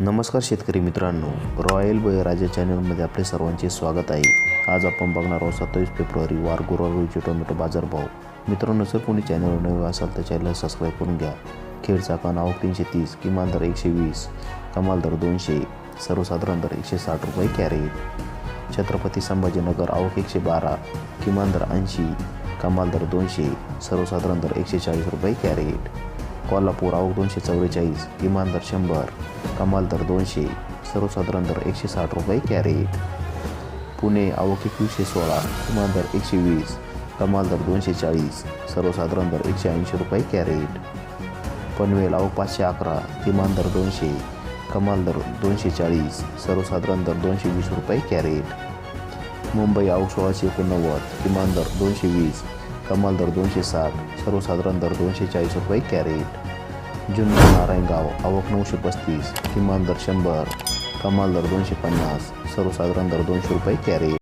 नमस्कार शेतकरी मित्रांनो. रॉयल बळीराजा चॅनलमध्ये आपले सर्वांचे स्वागत आहे. आज आपण बघणार आहोत सत्तावीस फेब्रुवारी वार गुरुवार रोजी टोमॅटो बाजारभाव. मित्रांनो जर कोणी चॅनलवर नवे असाल तर चॅनल सबस्क्राईब करून घ्या. खेळचा कान आवक तीनशे तीस किमान दर एकशे वीस कमाल दर दोनशे सर्वसाधारण दर एकशे साठ रुपये कॅरेट. छत्रपती संभाजीनगर आवक एकशे बारा किमान दर ऐंशी कमाल दर दोनशे सर्वसाधारण दर एकशे चाळीस रुपये कॅरेट. कोल्हापूर आवक दोनशे चव्वेचाळीस किमान दर शंभर कमाल दर दोनशे सर्वसाधारण दर एकशे साठ रुपये कॅरेट. पुणे आवक एकवीसशे सोळा किमान दर एकशे वीस कमाल दर दोनशे चाळीस सर्वसाधारण दर एकशे ऐंशी रुपये कॅरेट. पनवेल आवक पाचशे अकरा किमान दर दोनशे कमाल दर दोनशे चाळीस सर्वसाधारण दर दोनशे वीस रुपये कॅरेट. मुंबई आवक सोळाशे एकोणनव्वद किमान दर दोनशे वीस कमाल दर दोनशे साठ सर्वसाधारण दर दोनशे चाळीस रुपये कॅरेट. जुन्नर नारायणगाव आवक नऊशे पस्तीस किमान दर शंभर कमाल दर दोनशे पन्नास सर्वसाधारण दर दोनशे रुपये कॅरेट.